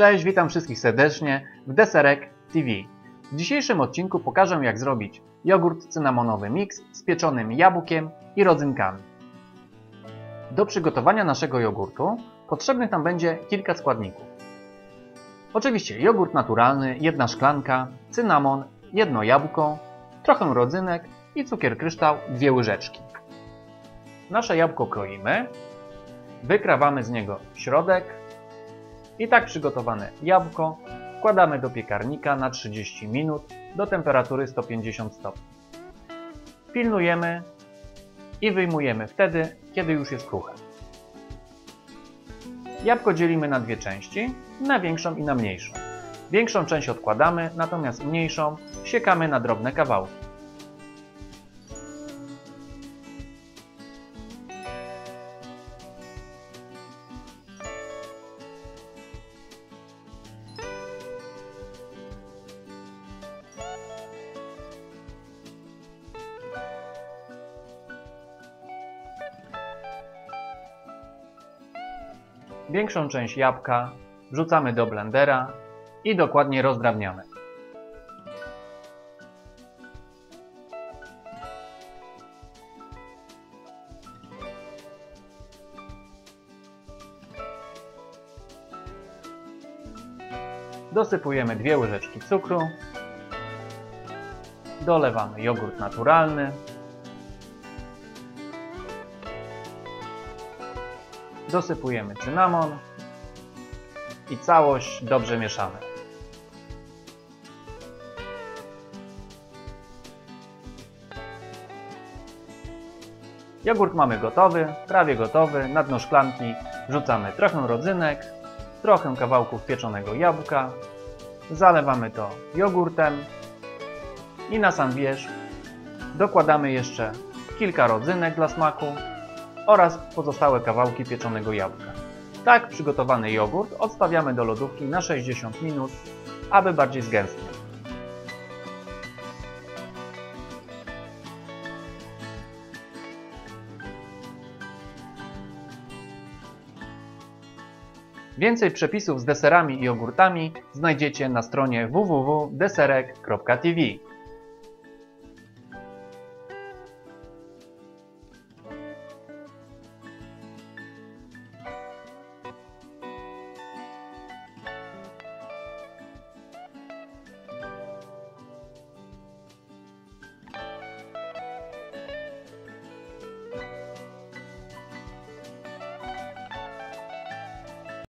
Cześć, witam wszystkich serdecznie w Deserek TV. W dzisiejszym odcinku pokażę jak zrobić jogurt cynamonowy mix z pieczonym jabłkiem i rodzynkami. Do przygotowania naszego jogurtu potrzebnych nam będzie kilka składników. Oczywiście jogurt naturalny, jedna szklanka, cynamon, jedno jabłko, trochę rodzynek i cukier kryształ, dwie łyżeczki. Nasze jabłko kroimy, wykrawamy z niego środek i tak przygotowane jabłko wkładamy do piekarnika na 30 minut do temperatury 150 stopni. Pilnujemy i wyjmujemy wtedy, kiedy już jest kruche. Jabłko dzielimy na dwie części, na większą i na mniejszą. Większą część odkładamy, natomiast mniejszą siekamy na drobne kawałki. Większą część jabłka wrzucamy do blendera i dokładnie rozdrabniamy. Dosypujemy dwie łyżeczki cukru. Dolewamy jogurt naturalny. Dosypujemy cynamon i całość dobrze mieszamy. Jogurt mamy gotowy, prawie gotowy. Na dno szklanki wrzucamy trochę rodzynek, trochę kawałków pieczonego jabłka, zalewamy to jogurtem i na sam wierzch dokładamy jeszcze kilka rodzynek dla smaku oraz pozostałe kawałki pieczonego jabłka. Tak przygotowany jogurt odstawiamy do lodówki na 60 minut, aby bardziej zgęstniał. Więcej przepisów z deserami i jogurtami znajdziecie na stronie www.deserek.tv.